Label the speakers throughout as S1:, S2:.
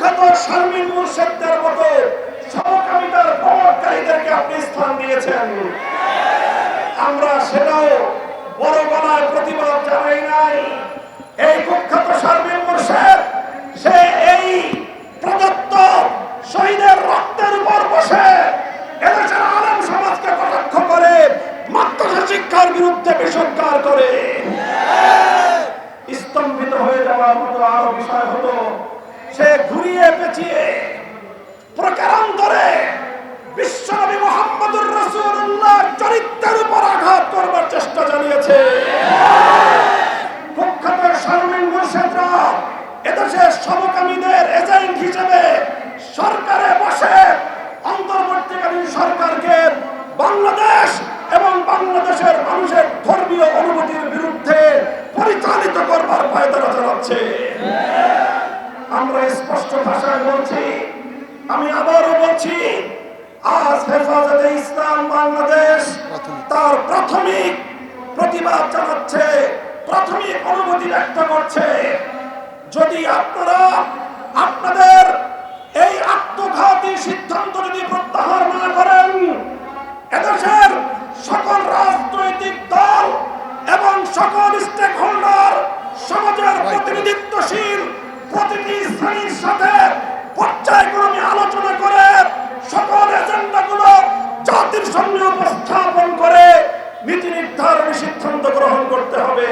S1: কুখ্যাত শারমিন মুর্শেদদের মতো সমকামিতার প্রমোদকারীদেরকে আপনি স্থান দিয়েছেন। আমরা সেটাও বড় গলায় প্রতিবাদ জানাই নাই। এই কুখ্যাত শারমিন মুর্শেদ, সে এই প্রদত্ত শহীদের রক্তের উপর বসে এদেশের আলম সমাজকে কটাক্ষ করে মাদ্রাসা শিক্ষার বিরুদ্ধে বিষৎকার করে। স্তম্ভিত হয়ে যাওয়ার মতো আরও বিষয় ঘুরিয়ে পেঁচিয়ে প্রকারান্তরে বিশ্বনবী মোহাম্মদুর রাসূলুল্লাহ চরিত্রের উপর আঘাত করবার চেষ্টা চালিয়েছে। কুখ্যাত শারমিন মুর্শেদরা এদেশের সমকামীদের এজেন্ট হিসেবে সরকারে বসে অন্তর্বর্তীকালীন সরকারকে বাংলাদেশ এবং বাংলাদেশের মানুষের ধর্মীয় অনুভূতির বিরুদ্ধে পরিচালিত করবার পায়তারা চালাচ্ছে আমরা স্পষ্ট ভাষায় বলছি আমি আবারও বলছি আজ হেফাজতে ইসলাম বাংলাদেশ তার প্রাথমিক প্রতিবাদ জানাচ্ছে প্রাথমিক অনুমতি ব্যক্ত করছে। যদি আপনারা আপনাদের এই আত্মঘাতী সিদ্ধান্ত যদি প্রত্যাহার না করেন এদেশের সকল রাজনৈতিক দল এবং সকল স্টেক হোল্ডার সমাজের প্রতিনিধিত্বশীল প্রতিটি শ্রেণির সাথে পর্যায়ক্রমে আলোচনা করে সকল এজেন্ডাগুলো জাতির সামনে উপস্থাপন করে নীতি নির্ধারণী সিদ্ধান্ত গ্রহণ করতে হবে।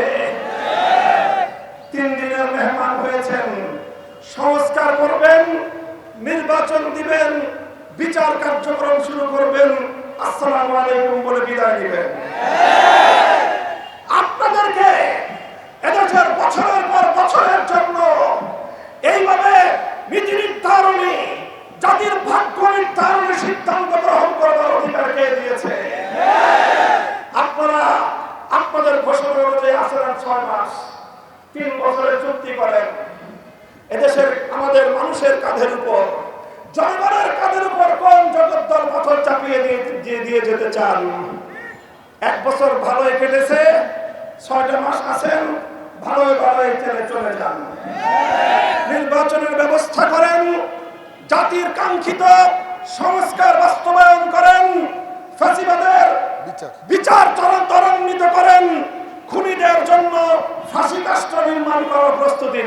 S1: তিন দিনের মেহমান হয়েছেন, সংস্কার করবেন, নির্বাচন দিবেন, বিচার কার্যক্রম শুরু করবেন। আসসালামু আলাইকুম বলে বিদায় দিবেন আপনাদেরকে এদেশের বছরের পর বছরের জন্য এইভাবে নীতি নির্ধারণী জাতির ভাগ্য নির্ধারণী সিদ্ধান্ত গ্রহণ করবার অধিকার কে দিয়েছে আপনারা আপনাদের ঘোষণা অনুযায়ী আসেন আর ছয় মাস তিন বছরের চুক্তি করেন। এদেশের আমাদের মানুষের কাঁধের উপর জনগণের কাঁধের উপর কোন জগদ্দল পাথর চাপিয়ে দিয়ে দিয়ে যেতে চান? এক বছর ভালোই কেটেছে ছয়টা মাস আছেন ভালোই ভালোই চলে চলে যান। নির্বাচনের ব্যবস্থা করেন জাতির কাঙ্ক্ষিত সংস্কার বাস্তবায়ন করেন ফাঁসিবাদের
S2: বিচার।
S1: ত্বরা- ত্বরান্বিত করেন। প্রস্তুতি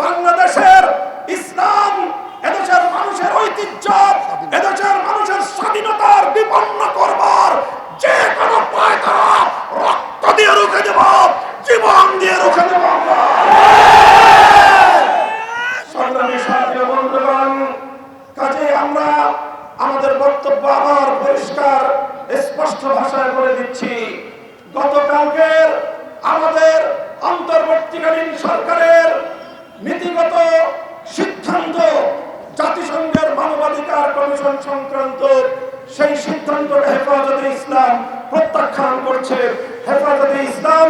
S1: বাংলাদেশের ইসলাম এদেশের মানুষের ঐতিহ্য, এদেশের মানুষের স্বাধীনতার বিপন্ন করবার যে কোনো পায়তারা রক্ত দিয়ে রুখে দেব, জীবন দিয়ে রুখে দেব সংগ্রামী সাথী আমরা আমাদের বক্তব্য আবার পরিষ্কার, স্পষ্ট ভাষায় বলে দিচ্ছি গতকালকের আমাদের অন্তর্বর্তীকালীন সরকারের নীতিগত সিদ্ধান্ত জাতিসংঘের মানবাধিকার কমিশন সংক্রান্ত সেই সিদ্ধান্তের হেফাজতে ইসলাম প্রত্যাখ্যান করছে। হেফাজতে ইসলাম